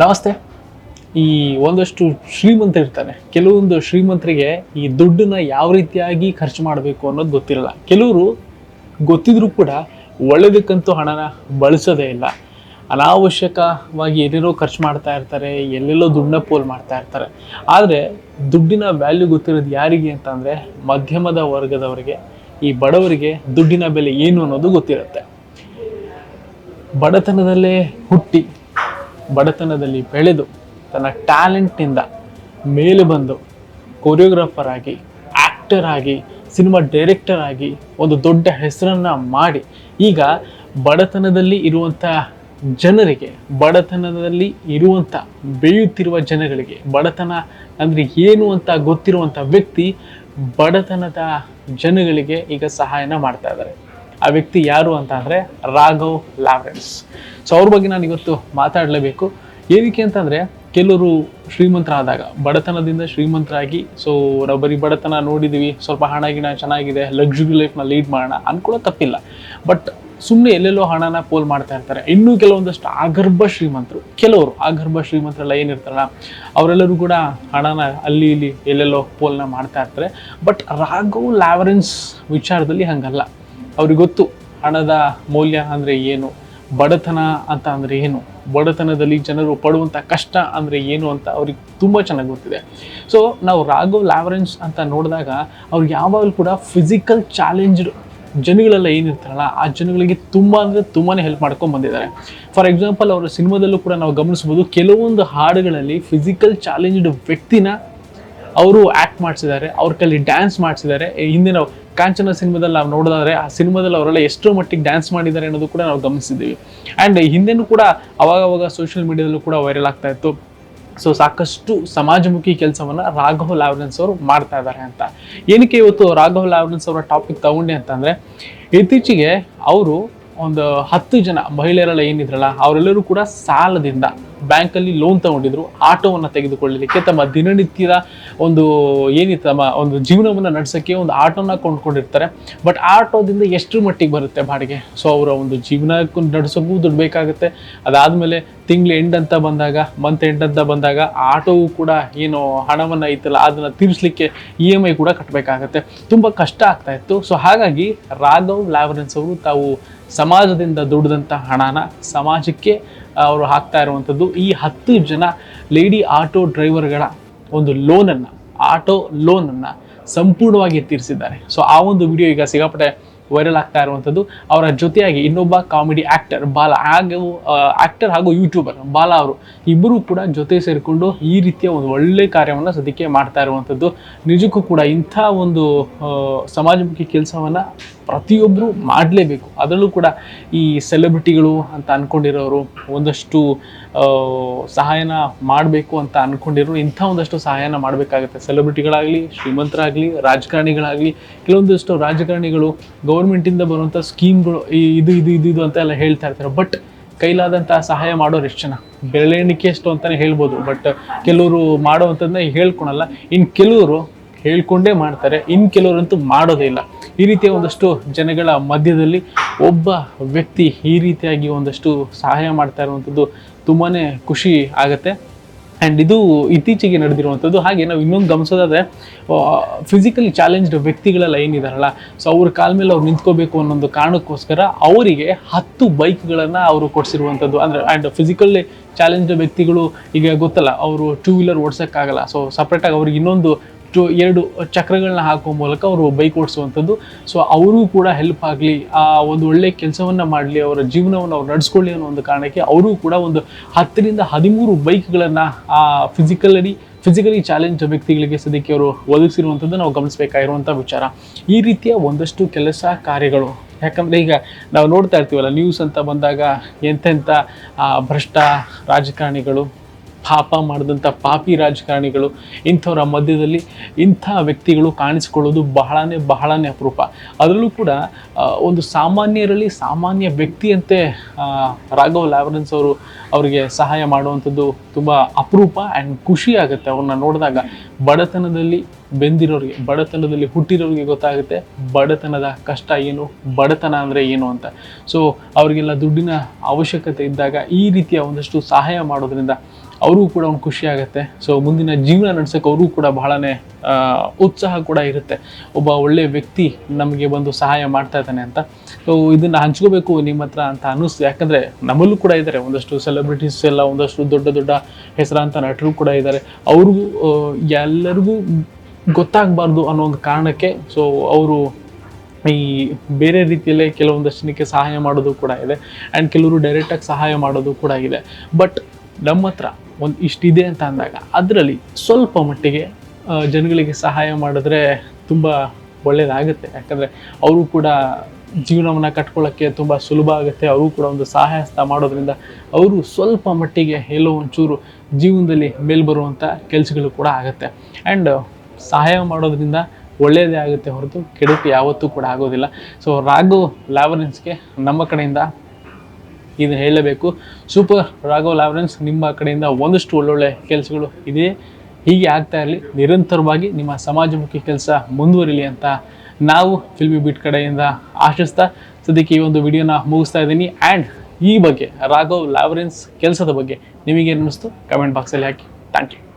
ನಮಸ್ತೆ. ಈ ಒಂದಷ್ಟು ಶ್ರೀಮಂತ ಇರ್ತಾರೆ ಕೆಲವೊಂದು ಶ್ರೀಮಂತರಿಗೆ ಈ ದುಡ್ಡನ್ನ ಯಾವ ರೀತಿಯಾಗಿ ಖರ್ಚು ಮಾಡಬೇಕು ಅನ್ನೋದು ಗೊತ್ತಿರಲ್ಲ. ಕೆಲವರು ಗೊತ್ತಿದ್ರೂ ಕೂಡ ಒಳ್ಳೆದಕ್ಕಂತೂ ಹಣನ ಬಳಸೋದೇ ಇಲ್ಲ. ಅನಾವಶ್ಯಕವಾಗಿ ಏನೇನೋ ಖರ್ಚು ಮಾಡ್ತಾ ಇರ್ತಾರೆ, ಎಲ್ಲೆಲ್ಲೋ ದುಡ್ಡನ್ನ ಪೋಲ್ ಮಾಡ್ತಾ ಇರ್ತಾರೆ. ಆದರೆ ದುಡ್ಡಿನ ವ್ಯಾಲ್ಯೂ ಗೊತ್ತಿರೋದು ಯಾರಿಗೆ ಅಂತಂದರೆ ಮಧ್ಯಮದ ವರ್ಗದವರಿಗೆ, ಈ ಬಡವರಿಗೆ ದುಡ್ಡಿನ ಬೆಲೆ ಏನು ಅನ್ನೋದು ಗೊತ್ತಿರುತ್ತೆ. ಬಡತನದಲ್ಲೇ ಹುಟ್ಟಿ ಬಡತನದಲ್ಲಿ ಬೆಳೆದು ತನ್ನ ಟ್ಯಾಲೆಂಟ್ನಿಂದ ಮೇಲೆ ಬಂದು ಕೊರಿಯೋಗ್ರಾಫರ್ ಆಗಿ ಆ್ಯಕ್ಟರ್ ಆಗಿ ಸಿನಿಮಾ ಡೈರೆಕ್ಟರ್ ಆಗಿ ಒಂದು ದೊಡ್ಡ ಹೆಸರನ್ನು ಮಾಡಿ ಈಗ ಬಡತನದಲ್ಲಿ ಇರುವಂಥ ಜನರಿಗೆ, ಬಡತನದಲ್ಲಿ ಇರುವಂಥ ಬೆಳೆಯುತ್ತಿರುವ ಜನಗಳಿಗೆ, ಬಡತನ ಅಂದರೆ ಏನು ಅಂತ ಗೊತ್ತಿರುವಂಥ ವ್ಯಕ್ತಿ ಬಡತನದ ಜನಗಳಿಗೆ ಈಗ ಸಹಾಯನ ಮಾಡ್ತಾ ಇದ್ದಾರೆ. ಆ ವ್ಯಕ್ತಿ ಯಾರು ಅಂತ ಅಂದರೆ ರಾಘವ್ ಲಾವ್ರೆನ್ಸ್. ಸೊ ಅವ್ರ ಬಗ್ಗೆ ನಾನು ಇವತ್ತು ಮಾತಾಡಲೇಬೇಕು. ಏನಕ್ಕೆ ಅಂತಂದರೆ, ಕೆಲವರು ಶ್ರೀಮಂತರಾದಾಗ, ಬಡತನದಿಂದ ಶ್ರೀಮಂತರಾಗಿ ಸೊ ರಬ್ಬರಿ ಬರೀ ಬಡತನ ನೋಡಿದ್ದೀವಿ ಸ್ವಲ್ಪ ಹಣ ಗಿಣ ಚೆನ್ನಾಗಿದೆ ಲಕ್ಸುರಿ ಲೈಫ್ನ ಲೀಡ್ ಮಾಡೋಣ ಅನ್ಕೊಳ್ಳೋ ತಪ್ಪಿಲ್ಲ. ಬಟ್ ಸುಮ್ಮನೆ ಎಲ್ಲೆಲ್ಲೋ ಹಣನ ಪೋಲ್ ಮಾಡ್ತಾ ಇರ್ತಾರೆ. ಇನ್ನೂ ಕೆಲವೊಂದಷ್ಟು ಆಗರ್ಭ ಶ್ರೀಮಂತರು, ಕೆಲವರು ಆಗರ್ಭ ಶ್ರೀಮಂತರೆಲ್ಲ ಏನಿರ್ತಾರಲ್ಲ, ಅವರೆಲ್ಲರೂ ಕೂಡ ಹಣನ ಅಲ್ಲಿ ಇಲ್ಲಿ ಎಲ್ಲೆಲ್ಲೋ ಪೋಲ್ನ ಮಾಡ್ತಾ ಇರ್ತಾರೆ. ಬಟ್ ರಾಘವ್ ಲ್ಯಾವರೆನ್ಸ್ ವಿಚಾರದಲ್ಲಿ ಹಂಗಲ್ಲ. ಅವ್ರಿಗೆ ಗೊತ್ತು ಹಣದ ಮೌಲ್ಯ ಅಂದರೆ ಏನು, ಬಡತನ ಅಂತ ಅಂದರೆ ಏನು, ಬಡತನದಲ್ಲಿ ಜನರು ಪಡುವಂಥ ಕಷ್ಟ ಅಂದರೆ ಏನು ಅಂತ ಅವ್ರಿಗೆ ತುಂಬ ಚೆನ್ನಾಗಿ ಗೊತ್ತಿದೆ. ಸೊ ನಾವು ರಾಘವ್ ಲ್ಯಾವರೆನ್ಸ್ ಅಂತ ನೋಡಿದಾಗ ಅವ್ರು ಯಾವಾಗಲೂ ಕೂಡ ಫಿಸಿಕಲ್ ಚಾಲೆಂಜ್ಡ್ ಜನಗಳೆಲ್ಲ ಏನಿರ್ತಾರಲ್ಲ, ಆ ಜನಗಳಿಗೆ ತುಂಬ ಅಂದರೆ ತುಂಬಾ ಹೆಲ್ಪ್ ಮಾಡ್ಕೊಂಡು ಬಂದಿದ್ದಾರೆ. ಫಾರ್ ಎಕ್ಸಾಂಪಲ್ ಅವರ ಸಿನಿಮಾದಲ್ಲೂ ಕೂಡ ನಾವು ಗಮನಿಸ್ಬೋದು, ಕೆಲವೊಂದು ಹಾಡುಗಳಲ್ಲಿ ಫಿಸಿಕಲ್ ಚಾಲೆಂಜ್ಡ್ ವ್ಯಕ್ತಿನ ಅವರು ಆ್ಯಕ್ಟ್ ಮಾಡಿಸಿದ್ದಾರೆ, ಅವ್ರ ಕೈಲಿ ಡ್ಯಾನ್ಸ್ ಮಾಡಿಸಿದ್ದಾರೆ. ಹಿಂದಿನ ಕಾಂಚನ ಸಿನಿಮಾದಲ್ಲಿ ನಾವು ನೋಡೋದಾದ್ರೆ ಆ ಸಿನಿಮಾದಲ್ಲಿ ಅವರೆಲ್ಲ ಎಷ್ಟೋ ಮಟ್ಟಿಗೆ ಡ್ಯಾನ್ಸ್ ಮಾಡಿದ್ದಾರೆ ಅನ್ನೋದು ಕೂಡ ನಾವು ಗಮನಿಸಿದ್ದೀವಿ. ಆ್ಯಂಡ್ ಹಿಂದೆನೂ ಕೂಡ ಅವಾಗವಾಗ ಅವಾಗ ಸೋಷಿಯಲ್ ಮೀಡಿಯಾದಲ್ಲೂ ಕೂಡ ವೈರಲ್ ಆಗ್ತಾ ಇತ್ತು. ಸೊ ಸಾಕಷ್ಟು ಸಮಾಜಮುಖಿ ಕೆಲಸವನ್ನು ರಾಘವ್ ಲಾವ್ರೆನ್ಸ್ ಅವರು ಮಾಡ್ತಾ ಇದ್ದಾರೆ ಅಂತ. ಏನಕ್ಕೆ ಇವತ್ತು ರಾಘವ್ ಲಾವ್ರೆನ್ಸ್ ಅವರ ಟಾಪಿಕ್ ತಗೊಂಡೆ ಅಂತಂದರೆ, ಇತ್ತೀಚೆಗೆ ಅವರು ಒಂದು ಹತ್ತು ಜನ ಮಹಿಳೆಯರೆಲ್ಲ ಏನಿದ್ರಲ್ಲ, ಅವರೆಲ್ಲರೂ ಕೂಡ ಸಾಲದಿಂದ ಬ್ಯಾಂಕಲ್ಲಿ ಲೋನ್ ತಗೊಂಡಿದ್ರು, ಆಟೋವನ್ನು ತೆಗೆದುಕೊಳ್ಳಲಿಕ್ಕೆ, ತಮ್ಮ ದಿನನಿತ್ಯದ ಒಂದು ಏನಿತ್ತು, ತಮ್ಮ ಒಂದು ಜೀವನವನ್ನು ನಡೆಸೋಕ್ಕೆ ಒಂದು ಆಟೋನ ಕೊಂಡ್ಕೊಂಡಿರ್ತಾರೆ. ಬಟ್ ಆಟೋದಿಂದ ಎಷ್ಟು ಮಟ್ಟಿಗೆ ಬರುತ್ತೆ ಬಾಡಿಗೆ? ಸೊ ಅವರ ಒಂದು ಜೀವನಕ್ಕೂ ನಡೆಸೋಕ್ಕೂ ದುಡ್ಡು ಬೇಕಾಗುತ್ತೆ. ಅದಾದಮೇಲೆ ತಿಂಗಳು ಎಂಡ್ ಅಂತ ಬಂದಾಗ ಮಂತ್ ಎಂಡ್ ಅಂತ ಬಂದಾಗ, ಆಟೋವು ಕೂಡ ಏನು ಹಣವನ್ನು ಐತಲ್ಲ, ಅದನ್ನು ತೀರಿಸಲಿಕ್ಕೆ ಇ ಎಂ ಐ ಕೂಡ ಕಟ್ಟಬೇಕಾಗತ್ತೆ ತುಂಬ ಕಷ್ಟ ಆಗ್ತಾ ಇತ್ತು. ಸೊ ಹಾಗಾಗಿ ರಾಘವ್ ಲ್ಯಾವರೆನ್ಸ್ ಅವರು ತಾವು ಸಮಾಜದಿಂದ ದುಡಿದಂಥ ಹಣನ ಸಮಾಜಕ್ಕೆ ಅವರು ಹಾಕ್ತಾ ಇರುವಂಥದ್ದು ಈ ಹತ್ತು ಜನ ಲೇಡಿ ಆಟೋ ಡ್ರೈವರ್ಗಳ ಒಂದು ಲೋನನ್ನು, ಆಟೋ ಲೋನನ್ನು ಸಂಪೂರ್ಣವಾಗಿ ತೀರಿಸಿದ್ದಾರೆ. ಸೊ ಆ ಒಂದು ವಿಡಿಯೋ ಈಗ ಸಿಕ್ಕಾಪಟ್ಟೆ ವೈರಲ್ ಆಗ್ತಾ ಇರುವಂಥದ್ದು. ಅವರ ಜೊತೆಯಾಗಿ ಇನ್ನೊಬ್ಬ ಕಾಮಿಡಿ ಆ್ಯಕ್ಟರ್ ಬಾಲ ಹಾಗೂ ಆ್ಯಕ್ಟರ್ ಹಾಗೂ ಯೂಟ್ಯೂಬರ್ ಬಾಲ ಅವರು ಇಬ್ಬರೂ ಕೂಡ ಜೊತೆ ಸೇರಿಕೊಂಡು ಈ ರೀತಿಯ ಒಂದು ಒಳ್ಳೆ ಕಾರ್ಯವನ್ನು ಸದ್ಯಕ್ಕೆ ಮಾಡ್ತಾ ಇರುವಂಥದ್ದು. ನಿಜಕ್ಕೂ ಕೂಡ ಇಂಥ ಒಂದು ಸಮಾಜಮುಖಿ ಕೆಲಸವನ್ನು ಪ್ರತಿಯೊಬ್ಬರು ಮಾಡಲೇಬೇಕು. ಅದರಲ್ಲೂ ಕೂಡ ಈ ಸೆಲೆಬ್ರಿಟಿಗಳು ಅಂತ ಅಂದ್ಕೊಂಡಿರೋರು ಒಂದಷ್ಟು ಸಹಾಯನ ಮಾಡಬೇಕು ಅಂತ ಅಂದ್ಕೊಂಡಿರೋರು ಇಂಥ ಒಂದಷ್ಟು ಸಹಾಯನ ಮಾಡಬೇಕಾಗುತ್ತೆ. ಸೆಲೆಬ್ರಿಟಿಗಳಾಗಲಿ ಶ್ರೀಮಂತರಾಗಲಿ, ರಾಜಕಾರಣಿಗಳಾಗಲಿ, ಕೆಲವೊಂದಷ್ಟು ರಾಜಕಾರಣಿಗಳು ಗೌರ್ಮೆಂಟಿಂದ ಬರುವಂಥ ಸ್ಕೀಮ್ಗಳು ಇದು ಇದು ಇದು ಇದು ಅಂತ ಎಲ್ಲ ಹೇಳ್ತಾ ಇರ್ತಾರೆ. ಬಟ್ ಕೈಲಾದಂಥ ಸಹಾಯ ಮಾಡೋರು ಎಷ್ಟು ಜನ? ಬೆಳೆಯಣಿಕೆ ಎಷ್ಟು ಅಂತಲೇ ಹೇಳ್ಬೋದು. ಬಟ್ ಕೆಲವರು ಮಾಡೋವಂಥದ್ದನ್ನ ಹೇಳ್ಕೊಳಲ್ಲ. ಇನ್ನು ಕೆಲವರು ಹೇಳ್ಕೊಂಡೇ ಮಾಡ್ತಾರೆ. ಇನ್ನು ಕೆಲವರಂತೂ ಮಾಡೋದೇ ಇಲ್ಲ. ಈ ರೀತಿಯ ಒಂದಷ್ಟು ಜನಗಳ ಮಧ್ಯದಲ್ಲಿ ಒಬ್ಬ ವ್ಯಕ್ತಿ ಈ ರೀತಿಯಾಗಿ ಒಂದಷ್ಟು ಸಹಾಯ ಮಾಡ್ತಾ ಇರುವಂಥದ್ದು ತುಂಬಾ ಖುಷಿ ಆಗುತ್ತೆ. ಆ್ಯಂಡ್ ಇದು ಇತ್ತೀಚೆಗೆ ನಡೆದಿರುವಂಥದ್ದು. ಹಾಗೆ ನಾವು ಇನ್ನೊಂದು ಗಮನಿಸೋದಾದ್ರೆ ಫಿಸಿಕಲಿ ಚಾಲೆಂಜ್ಡ್ ವ್ಯಕ್ತಿಗಳೆಲ್ಲ ಏನಿದಾರಲ್ಲ ಸೊ ಅವ್ರ ಕಾಲ ಮೇಲೆ ಅವ್ರು ನಿಂತ್ಕೋಬೇಕು ಅನ್ನೊಂದು ಕಾರಣಕ್ಕೋಸ್ಕರ ಅವರಿಗೆ ಹತ್ತು ಬೈಕ್ಗಳನ್ನು ಅವರು ಕೊಡಿಸಿರುವಂಥದ್ದು. ಅಂದರೆ ಆ್ಯಂಡ್ ಫಿಸಿಕಲಿ ಚಾಲೆಂಜ್ಡ್ ವ್ಯಕ್ತಿಗಳು, ಈಗ ಗೊತ್ತಲ್ಲ, ಅವರು ಟೂ ವೀಲರ್ ಓಡಿಸೋಕ್ಕಾಗಲ್ಲ. ಸೊ ಸಪ್ರೇಟಾಗಿ ಅವ್ರಿಗೆ ಇನ್ನೊಂದು ಎರಡು ಚಕ್ರಗಳನ್ನ ಹಾಕುವ ಮೂಲಕ ಅವರು ಬೈಕ್ ಓಡಿಸುವಂಥದ್ದು. ಸೊ ಅವರೂ ಕೂಡ ಹೆಲ್ಪ್ ಆಗಲಿ, ಆ ಒಂದು ಒಳ್ಳೆ ಕೆಲಸವನ್ನು ಮಾಡಲಿ, ಅವರ ಜೀವನವನ್ನು ಅವ್ರು ನಡೆಸ್ಕೊಳ್ಳಿ ಅನ್ನೋ ಒಂದು ಕಾರಣಕ್ಕೆ ಅವರು ಕೂಡ ಒಂದು ಹತ್ತರಿಂದ ಹದಿಮೂರು ಬೈಕ್ಗಳನ್ನು ಆ ಫಿಸಿಕಲಿ ಫಿಸಿಕಲಿ ಚಾಲೆಂಜ್ ವ್ಯಕ್ತಿಗಳಿಗೆ ಸದ್ಯಕ್ಕೆ ಅವರು ಒದಗಿಸಿರುವಂಥದ್ದು ನಾವು ಗಮನಿಸಬೇಕಾಗಿರುವಂಥ ವಿಚಾರ. ಈ ರೀತಿಯ ಒಂದಷ್ಟು ಕೆಲಸ ಕಾರ್ಯಗಳು, ಯಾಕಂದರೆ ಈಗ ನಾವು ನೋಡ್ತಾ ಇರ್ತೀವಲ್ಲ ನ್ಯೂಸ್ ಅಂತ ಬಂದಾಗ ಎಂತೆಂಥ ಭ್ರಷ್ಟ ರಾಜಕಾರಣಿಗಳು ಪಾಪ ಮಾಡಿದಂಥ ಪಾಪಿ ರಾಜಕಾರಣಿಗಳು ಇಂಥವರ ಮಧ್ಯದಲ್ಲಿ ಇಂಥ ವ್ಯಕ್ತಿಗಳು ಕಾಣಿಸಿಕೊಳ್ಳೋದು ಬಹಳನೇ ಬಹಳನೇ ಅಪರೂಪ. ಅದರಲ್ಲೂ ಕೂಡ ಒಂದು ಸಾಮಾನ್ಯರಲ್ಲಿ ಸಾಮಾನ್ಯ ವ್ಯಕ್ತಿಯಂತೆ ರಾಘವ್ ಲಾವರೆನ್ಸ್ ಅವರು ಅವರಿಗೆ ಸಹಾಯ ಮಾಡುವಂಥದ್ದು ತುಂಬ ಅಪರೂಪ ಆ್ಯಂಡ್ ಖುಷಿ ಆಗುತ್ತೆ ಅವ್ರನ್ನ ನೋಡಿದಾಗ. ಬಡತನದಲ್ಲಿ ಬೆಂದಿರೋರಿಗೆ, ಬಡತನದಲ್ಲಿ ಹುಟ್ಟಿರೋರಿಗೆ ಗೊತ್ತಾಗುತ್ತೆ ಬಡತನದ ಕಷ್ಟ ಏನು, ಬಡತನ ಅಂದರೆ ಏನು ಅಂತ. ಸೊ ಅವರಿಗೆಲ್ಲ ದುಡ್ಡಿನ ಅವಶ್ಯಕತೆ ಇದ್ದಾಗ ಈ ರೀತಿಯ ಒಂದಷ್ಟು ಸಹಾಯ ಮಾಡೋದ್ರಿಂದ ಅವ್ರಿಗೂ ಕೂಡ ಒಂದು ಖುಷಿ ಆಗುತ್ತೆ. ಸೊ ಮುಂದಿನ ಜೀವನ ನಡೆಸೋಕೆ ಅವ್ರಿಗೂ ಕೂಡ ಬಹಳನೇ ಉತ್ಸಾಹ ಕೂಡ ಇರುತ್ತೆ. ಒಬ್ಬ ಒಳ್ಳೆಯ ವ್ಯಕ್ತಿ ನಮಗೆ ಬಂದು ಸಹಾಯ ಮಾಡ್ತಾ ಇದ್ದಾನೆ ಅಂತ. ಸೊ ಇದನ್ನು ಹಂಚ್ಕೋಬೇಕು ನಿಮ್ಮ ಹತ್ರ ಅಂತ ಅನ್ನಿಸ್ತು. ಯಾಕಂದರೆ ನಮ್ಮಲ್ಲೂ ಕೂಡ ಇದ್ದಾರೆ ಒಂದಷ್ಟು ಸೆಲೆಬ್ರಿಟೀಸ್ ಎಲ್ಲ, ಒಂದಷ್ಟು ದೊಡ್ಡ ದೊಡ್ಡ ಹೆಸರಾಂತ ನಟರು ಕೂಡ ಇದ್ದಾರೆ ಅವ್ರಿಗೂ ಎಲ್ಲರಿಗೂ ಗೊತ್ತಾಗಬಾರ್ದು ಅನ್ನೋ ಒಂದು ಕಾರಣಕ್ಕೆ ಸೊ ಅವರು ಈ ಬೇರೆ ರೀತಿಯಲ್ಲೇ ಕೆಲವೊಂದಷ್ಟು ಜನಕ್ಕೆ ಸಹಾಯ ಮಾಡೋದು ಕೂಡ ಇದೆ. ಆ್ಯಂಡ್ ಕೆಲವರು ಡೈರೆಕ್ಟಾಗಿ ಸಹಾಯ ಮಾಡೋದು ಕೂಡ ಇದೆ. ಬಟ್ ನಮ್ಮ ಹತ್ರ ಒಂದು ಇಷ್ಟಿದೆ ಅಂತ ಅಂದಾಗ ಅದರಲ್ಲಿ ಸ್ವಲ್ಪ ಮಟ್ಟಿಗೆ ಜನಗಳಿಗೆ ಸಹಾಯ ಮಾಡಿದ್ರೆ ತುಂಬ ಒಳ್ಳೆಯದಾಗುತ್ತೆ ಯಾಕಂದರೆ ಅವರು ಕೂಡ ಜೀವನವನ್ನು ಕಟ್ಕೊಳ್ಳೋಕ್ಕೆ ತುಂಬ ಸುಲಭ ಆಗುತ್ತೆ. ಅವರು ಕೂಡ ಒಂದು ಸಹಾಯ ಹಸ್ತ ಮಾಡೋದ್ರಿಂದ ಅವರು ಸ್ವಲ್ಪ ಮಟ್ಟಿಗೆ ಎಲ್ಲೋ ಒಂಚೂರು ಜೀವನದಲ್ಲಿ ಮೇಲೆ ಬರುವಂಥ ಕೆಲಸಗಳು ಕೂಡ ಆಗುತ್ತೆ. ಆ್ಯಂಡ್ ಸಹಾಯ ಮಾಡೋದ್ರಿಂದ ಒಳ್ಳೆಯದೇ ಆಗುತ್ತೆ ಹೊರತು ಕೆಡುಕು ಯಾವತ್ತೂ ಕೂಡ ಆಗೋದಿಲ್ಲ. ಸೊ ರಾಘವ್ ಲ್ಯಾವರೆನ್ಸ್ಗೆ ನಮ್ಮ ಕಡೆಯಿಂದ ಇದು ಹೇಳಲೇಬೇಕು ಸೂಪರ್ ರಾಘವ್ ಲಾವರೆನ್ಸ್ ನಿಮ್ಮ ಕಡೆಯಿಂದ ಒಂದಷ್ಟು ಒಳ್ಳೊಳ್ಳೆ ಕೆಲಸಗಳು ಇದೆ. ಹೀಗೆ ಆಗ್ತಾ ಇರಲಿ. ನಿರಂತರವಾಗಿ ನಿಮ್ಮ ಸಮಾಜಮುಖಿ ಕೆಲಸ ಮುಂದುವರಿಲಿ ಅಂತ ನಾವು ಫಿಲ್ಮಿ ಬಿಟ್ ಕಡೆಯಿಂದ ಆಶಿಸ್ತಾ ಸದ್ಯಕ್ಕೆ ಈ ಒಂದು ವಿಡಿಯೋನ ಮುಗಿಸ್ತಾ ಇದ್ದೀನಿ. ಆ್ಯಂಡ್ ಈ ಬಗ್ಗೆ ರಾಘವ್ ಲಾವರೆನ್ಸ್ ಕೆಲಸದ ಬಗ್ಗೆ ನಿಮಗೇನು ಅನ್ನಿಸ್ತು? ಕಮೆಂಟ್ ಬಾಕ್ಸಲ್ಲಿ ಹಾಕಿ. Thank you